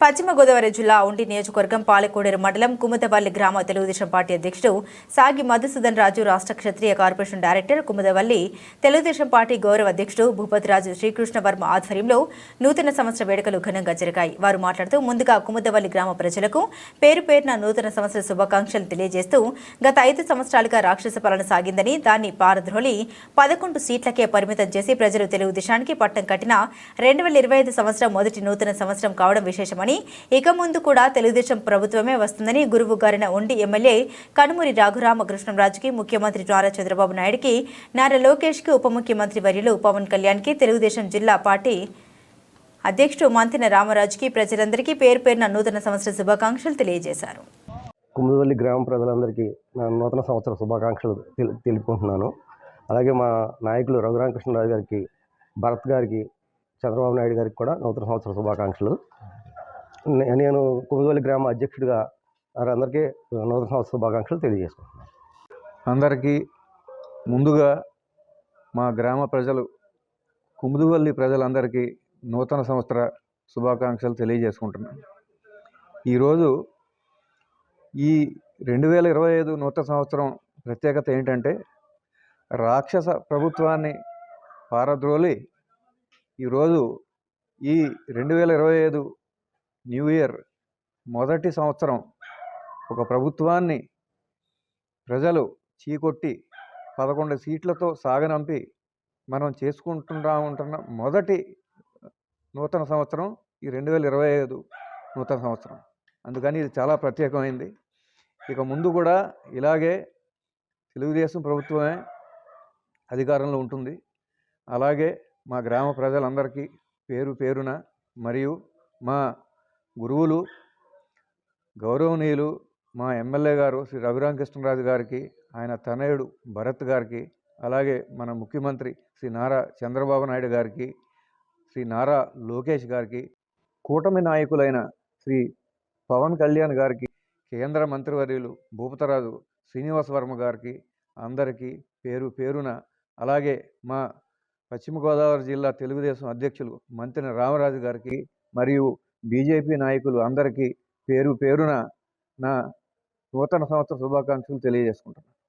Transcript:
పశ్చిమ గోదావరి జిల్లా ఉండి నియోజకవర్గం పాలకోడేరు మండలం కుముదవల్లి గ్రామ తెలుగుదేశం పార్టీ అధ్యక్షుడు సాగి మధుసూదన్ రాజు రాష్ట్ర క్షత్రియ corporation director Kumudavalli Telugu Desam party గౌరవ అధ్యక్షుడు భూపతిరాజు శ్రీకృష్ణ వర్మ ఆధ్వర్యంలో నూతన సంవత్సర వేడుకలు ఘనంగా జరిగాయి. వారు మాట్లాడుతూ ముందుగా కుముదవల్లి గ్రామ ప్రజలకు పేరు పేరున నూతన సంవత్సర శుభాకాంక్షలు తెలియజేస్తూ గత ఐదు సంవత్సరాలుగా రాక్షస పాలన సాగిందని దాన్ని పారద్రోలి పదకొండు సీట్లకే పరిమితం చేసి ప్రజలు తెలుగుదేశానికి పట్టం కట్టిన రెండు వేల ఇరవై ఐదు సంవత్సరం మొదటి నూతన సంవత్సరం కావడం విశేషమని ఇక ముందు కూడా తెలుగుదేశం ప్రభుత్వమే వస్తుందని గురువు గారిన ఉండి ఎమ్మెల్యే కనుమూరి రాఘురామకృష్ణంరాజుకి ముఖ్యమంత్రి నారా చంద్రబాబు నాయుడుకి నారా లోకేష్కి ఉప ముఖ్యమంత్రి వర్యులు పవన్ కళ్యాణ్కి తెలుగుదేశం జిల్లా పార్టీ అధ్యక్షుడు మంతిన రామరాజుకి ప్రజలందరికీ పేరు పేరున నూతన సంవత్సర శుభాకాంక్షలు తెలియజేశారు. కుమ్మిదివల్లి గ్రామ ప్రజలందరికీ నా నూతన సంవత్సర శుభాకాంక్షలు తెలుపుకుంటున్నాను. అలాగే మా నాయకులు రఘురామకృష్ణరాజు గారికి భరత్ గారికి చంద్రబాబు నాయుడు గారికి కూడా నూతన సంవత్సర శుభాకాంక్షలు. నేను కుమిగోలి గ్రామ అధ్యక్షుడిగా వారందరికీ నూతన సంవత్సర శుభాకాంక్షలు తెలియజేసుకుంటున్నాను. అందరికీ ముందుగా మా గ్రామ ప్రజలు కుముదువల్లి ప్రజలందరికీ నూతన సంవత్సర శుభాకాంక్షలు తెలియజేసుకుంటున్నాను. ఈరోజు ఈ రెండు వేల ఇరవై ఐదు నూతన సంవత్సరం ప్రత్యేకత ఏంటంటే రాక్షస ప్రభుత్వాన్ని పారద్రోలి ఈరోజు ఈ రెండు వేల ఇరవై ఐదు న్యూ ఇయర్ మొదటి సంవత్సరం ఒక ప్రభుత్వాన్ని ప్రజలు చీకొట్టి పదకొండు సీట్లతో సాగనంపి మనం చేసుకుంటున్నా ఉంటున్న మొదటి నూతన సంవత్సరం ఈ రెండు వేల ఇరవై ఐదు నూతన సంవత్సరం. అందుకని ఇది చాలా ప్రత్యేకమైంది. ఇక ముందు కూడా ఇలాగే తెలుగుదేశం ప్రభుత్వమే అధికారంలో ఉంటుంది. అలాగే మా గ్రామ ప్రజలందరికీ పేరు పేరున మరియు మా గురువులు గౌరవనీయులు మా ఎమ్మెల్యే గారు శ్రీ రఘురామకృష్ణరాజు గారికి ఆయన తనయుడు భరత్ గారికి అలాగే మన ముఖ్యమంత్రి శ్రీ నారా చంద్రబాబు నాయుడు గారికి శ్రీ నారా లోకేష్ గారికి కూటమి నాయకులైన శ్రీ పవన్ కళ్యాణ్ గారికి కేంద్ర మంత్రివర్యులు భూపతరాజు శ్రీనివాస వర్మ గారికి అందరికీ పేరు పేరున అలాగే మా పశ్చిమ గోదావరి జిల్లా తెలుగుదేశం అధ్యక్షులు మంత్రి రామరాజు గారికి మరియు బీజేపీ నాయకులు అందరికీ పేరు పేరున నా నూతన సంవత్సర శుభాకాంక్షలు తెలియజేసుకుంటున్నాను